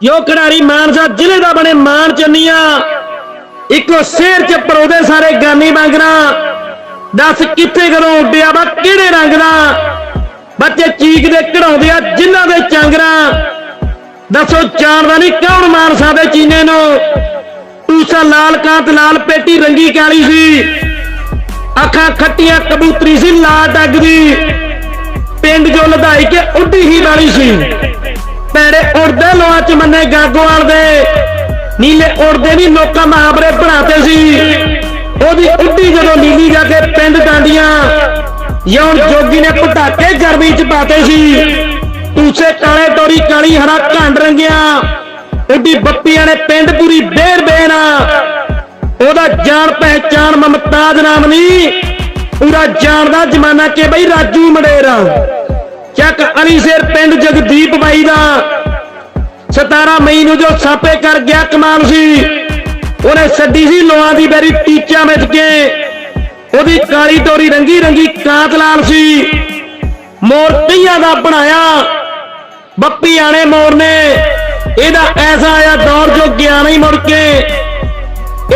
ਜੋ ਖਿਡਾਰੀ ਮਾਨਸਾ ਜ਼ਿਲ੍ਹੇ ਦਾ ਬਣੇ ਮਾਨ ਚੰਨੀਆਂ ਇੱਕੋ ਸ਼ੇਰ ਚ ਪਰੋਦੇ ਸਾਰੇ ਗਾਨੀ ਬਾਂਗਣਾ ਦੱਸ ਕਿੱਥੇ ਕਦੋਂ ਉੱਡਿਆ ਵਾ ਕਿਹੜੇ ਰੰਗ ਦਾ ਬੱਚੇ ਚੀਕਦੇ ਕਢਾਉਂਦੇ ਆ ਜਿਨ੍ਹਾਂ ਦੇ ਚਾਂਗਰਾ ਦੱਸੋ ਜਾਣਦਾ ਨਹੀਂ ਕੌਣ ਮਾਨਸਾ ਦੇ ਚੀਨੇ ਨੂੰ ਟੂਸਾ ਲਾਲ ਕਾਂਤ ਲਾਲ ਪੇਟੀ ਰੰਗੀ ਕਾਲੀ ਸੀ ਅੱਖਾਂ ਖੱਟੀਆਂ ਕਬੂਤਰੀ ਸੀ ਲਾ ਡੱਗ ਦੀ ਪਿੰਡ ਜੋ ਲਧਾਈ ਕੇ ਉੱਡੀ ਹੀ ਵਾਲੀ ਸੀ ਪੈਰੇ ਉੜਦੇ ਲੋਆਂ ਚ ਮੰਨੇ ਗਾਗੋਵਾਲ ਦੇ। ਨੀਲੇ ਉੜਦੇ ਵੀ ਲੋਕਾਂ ਮਹਾਬਰੇ ਬਣਾਤੇ ਸੀ। ਉਹਦੀ ਉੱਡੀ ਜਦੋਂ ਨੀਲੀ ਜਾ ਕੇ ਪਿੰਡ ਡਾਂਡੀਆਂ ਯੌਣ ਜੋਗੀ ਨੇ ਪਟਾਕੇ ਗਰਮੀ ਚ ਪਾਤੇ ਸੀ। ਤੂਸੇ ਕਾਲੇ ਟੋਰੀ ਕਾਲੀ ਹਰਾ ਘੰਡ ਰੰਗਿਆ। ਉੱਡੀ ਬੱਪੀਆਂ ਨੇ ਪਿੰਡ ਪੂਰੀ ਬੇਰ ਬੇਨਾ। ਉਹਦਾ ਜਾਣ ਪਹਿਚਾਨ ਮਮਤਾਜ ਨਾਮ ਨਹੀਂ ਪੂਰਾ ਜਾਣਦਾ ਜਮਾਨਾ ਕਿ ਬਈ ਰਾਜੂ ਮਡੇਰਾ ਚੱਕ ਅਲੀ ਸ਼ੇਰ ਪਿੰਡ ਜਗਦੀਪ ਬਾਈ ਦਾ। 17 ਮਈ ਨੂੰ ਜੋ ਸਾਪੇ ਕਰ ਗਿਆ ਕਮਾਲ ਸੀ। ਉਹਨੇ ਛੱਡੀ ਸੀ ਲੋਹਾਂ ਦੀ ਬੈਰੀ ਟੀਚਾ ਵਿੱਚ ਕੇ। ਉਹਦੀ ਕਾਲੀ ਟੋਰੀ ਰੰਗੀ ਰੰਗੀ ਕਾਂਤ ਲਾਲ ਸੀ। ਮੋਰ ਕਈਆਂ ਦਾ ਬਣਾਇਆ। ਬੱਪੀ ਆਣੇ ਮੋਰ ਨੇ। ਇਹਦਾ ਐਸਾ ਆਇਆ ਦੌਰ ਜੋ ਗਿਆ ਨਹੀਂ ਮੁੜ ਕੇ।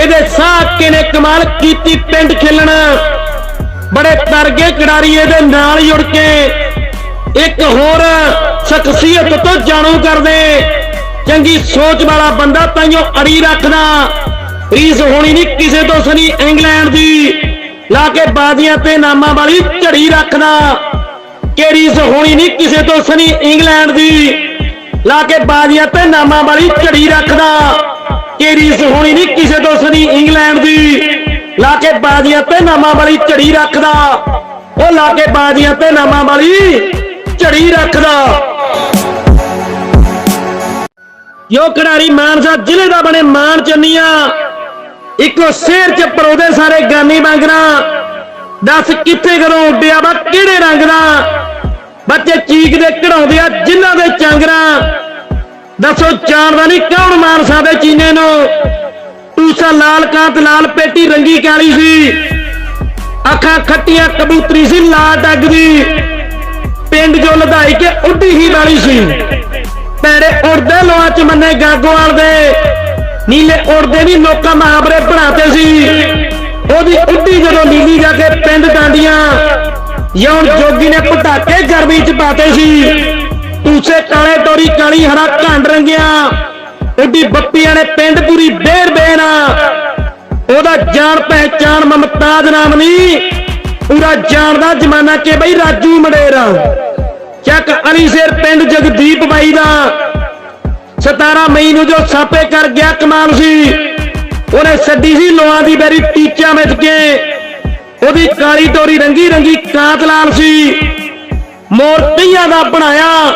ਇਹਦੇ ਸਾਕੇ ਨੇ ਕਮਾਲ ਕੀਤੀ ਪਿੰਡ ਖੇਲਣ। ਬੜੇ ਤਰਗੇ ਖਿਡਾਰੀ ਇਹਦੇ ਨਾਲ ਜੁੜ ਕੇ। ਇੱਕ ਹੋਰ ਸ਼ਖਸੀਅਤ ਤੋਂ ਜਾਣੂ ਕਰਦੇ। ਚੰਗੀ ਸੋਚ ਵਾਲਾ ਬੰਦਾ ਤਾਈਓ ਅੜੀ ਰੱਖਦਾ। ਰੀਸ ਹੋਣੀ ਨਹੀਂ ਕਿਸੇ ਤੋਂ ਸੁਣੀ ਇੰਗਲੈਂਡ ਦੀ। ਲਾ ਕੇ ਬਾਜ਼ੀਆਂ ਤੇ ਨਾਮਾਂ ਵਾਲੀ ਝੜੀ ਰੱਖਦਾ। ਕਿ ਰੀਸ ਹੋਣੀ ਨਹੀਂ ਕਿਸੇ ਤੋਂ ਸਨੀ ਇੰਗਲੈਂਡ ਦੀ। ਲਾ ਕੇ ਬਾਜ਼ੀਆਂ ਤੇ ਨਾਮਾਂ ਵਾਲੀ ਝੜੀ ਰੱਖਦਾ। ਕਿ ਰੀਸ ਹੋਣੀ ਨਹੀਂ ਕਿਸੇ ਤੋਂ ਸੁਣੀ ਇੰਗਲੈਂਡ ਦੀ। ਲਾ ਕੇ ਬਾਜ਼ੀਆਂ ਤੇ ਨਾਮਾਂ ਵਾਲੀ ਝੜੀ ਰੱਖਦਾ। ਉਹ ਲਾ ਕੇ ਬਾਜ਼ੀਆਂ ਤੇ ਨਾਮਾਂ ਵਾਲੀ ਝੜੀ ਰੱਖਦਾ। ਜੋ ਖਿਡਾਰੀ ਮਾਨਸਾ ਜ਼ਿਲ੍ਹੇ ਦਾ ਬਣੇ ਮਾਨ ਚੰਨੀਆਂ? ਇੱਕੋ ਸ਼ੇਰ ਚ ਪਰੋਦੇ ਸਾਰੇ ਗਾਨੀ ਬਾਂਗਣਾ ਦੱਸ ਕਿੱਥੇ ਕਦੋਂ ਉੱਡਿਆ ਵਾ, ਕਿਹੜੇ ਰੰਗ ਦਾ? ਬੱਚੇ ਚੀਕਦੇ ਕਢਾਉਂਦੇ ਆ ਜਿਨ੍ਹਾਂ ਦੇ ਚਾਂਗਰਾ। ਦੱਸੋ ਜਾਣਦਾ ਨਹੀਂ ਕੌਣ ਮਾਨਸਾ ਦੇ ਚੀਨੇ ਨੂੰ? ਟੂਸਾ ਲਾਲ ਕਾਂਤ ਲਾਲ ਪੇਟੀ ਰੰਗੀ ਕਾਲੀ ਸੀ। ਅੱਖਾਂ ਖੱਟੀਆਂ ਕਬੂਤਰੀ ਸੀ, ਲਾਲ ਡੱਗ ਦੀ। ਪਿੰਡ ਜੋ ਲਧਾਈ ਕੇ ਉੱਡੀ ਹੀ ਵਾਲੀ ਸੀ। ਪੈਰੇ ਉੜਦੇ ਲੋਆਂ ਚ ਮੰਨੇ ਗਾਗੋਵਾਲ ਦੇ। ਨੀਲੇ ਉੜਦੇ ਵੀ ਲੋਕਾਂ ਮਹਾਬਰੇ ਬਣਾਤੇ ਸੀ। ਉਹਦੀ ਉੱਡੀ ਜਦੋਂ ਨੀਲੀ ਜਾ ਕੇ ਪਿੰਡ ਡਾਂਡੀਆਂ ਯੌਣ ਜੋਗੀ ਨੇ ਪਟਾਕੇ ਗਰਮੀ ਚ ਪਾਤੇ ਸੀ। ਤੂਸੇ ਕਾਲੇ ਟੋਰੀ ਕਾਲੀ ਹਰਾ ਘੰਡ ਰੰਗਿਆ। ਉੱਡੀ ਬੱਪੀਆਂ ਨੇ ਪਿੰਡ ਪੂਰੀ ਬੇਰ ਬੇਨਾ ਉਹਦਾ ਜਾਣ ਪਹਿਚਾਨ ਮਮਤਾਜ ਨਾਮ ਨਹੀਂ। ਪੂਰਾ ਜਾਣਦਾ ਜਮਾਨਾ ਕਿ ਬਈ ਰਾਜੂ ਮਡੇਰਾ ਚੱਕ ਅਲੀ ਸ਼ੇਰ ਪਿੰਡ ਜਗਦੀਪ ਬਾਈ ਦਾ। 17 ਮਈ ਨੂੰ ਜੋ ਸਾਪੇ ਕਰ ਗਿਆ ਕਮਾਲ ਸੀ। ਉਹਨੇ ਛੱਡੀ ਸੀ ਲੋਹਾਂ ਦੀ ਬੈਰੀ ਟੀਚਾ ਵਿੱਚ ਕੇ। ਉਹਦੀ ਕਾਲੀ ਟੋਰੀ ਰੰਗੀ ਰੰਗੀ ਕਾਂਤ ਲਾਲ ਸੀ। ਮੋਰ ਕਈਆਂ ਦਾ ਬਣਾਇਆ।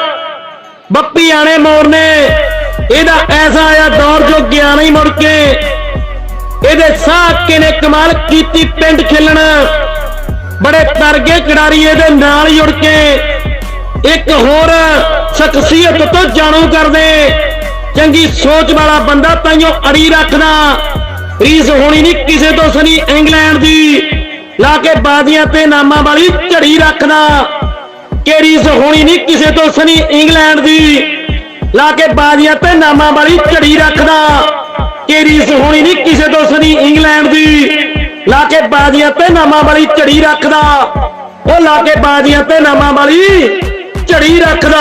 ਬੱਪੀ ਆਣੇ ਮੋਰ ਨੇ। ਇਹਦਾ ਐਸਾ ਆਇਆ ਦੌਰ ਜੋ ਗਿਆ ਨਹੀਂ ਮੁੜ ਕੇ। ਇਹਦੇ ਸਾਕੇ ਨੇ ਕਮਾਲ ਕੀਤੀ ਪਿੰਡ ਖੇਲਣ। ਬੜੇ ਤਰਗੇ ਖਿਡਾਰੀ ਇਹਦੇ ਨਾਲ ਜੁੜ ਕੇ। ਇੱਕ ਹੋਰ ਸ਼ਖਸੀਅਤ ਤੋਂ ਜਾਣੂ ਕਰਦੇ। ਚੰਗੀ ਸੋਚ ਵਾਲਾ ਬੰਦਾ ਤਾਈਓ ਅੜੀ ਰੱਖਦਾ। ਰੀਸ ਹੋਣੀ ਨਹੀਂ ਕਿਸੇ ਤੋਂ ਸਨੀ ਇੰਗਲੈਂਡ ਦੀ। ਲਾ ਕੇ ਬਾਜ਼ੀਆਂ ਤੇ ਨਾਮਾਂ ਵਾਲੀ ਝੜੀ ਰੱਖਦਾ। ਕਿ ਰੀਸ ਹੋਣੀ ਨਹੀਂ ਕਿਸੇ ਤੋਂ ਸਨੀ ਇੰਗਲੈਂਡ ਦੀ। ਲਾ ਕੇ ਬਾਜ਼ੀਆਂ ਤੇ ਨਾਮਾਂ ਵਾਲੀ ਝੜੀ ਰੱਖਦਾ। ਕਿ ਰੀਸ ਹੋਣੀ ਨਹੀਂ ਕਿਸੇ ਤੋਂ ਸਨੀ ਇੰਗਲੈਂਡ ਦੀ। ਲਾ ਕੇ ਬਾਜ਼ੀਆਂ ਤੇ ਨਾਮਾਂ ਵਾਲੀ ਝੜੀ ਰੱਖਦਾ। ਉਹ ਲਾ ਕੇ ਬਾਜ਼ੀਆਂ ਤੇ ਨਾਮਾਂ ਵਾਲੀ ਝੜੀ ਰੱਖਦਾ।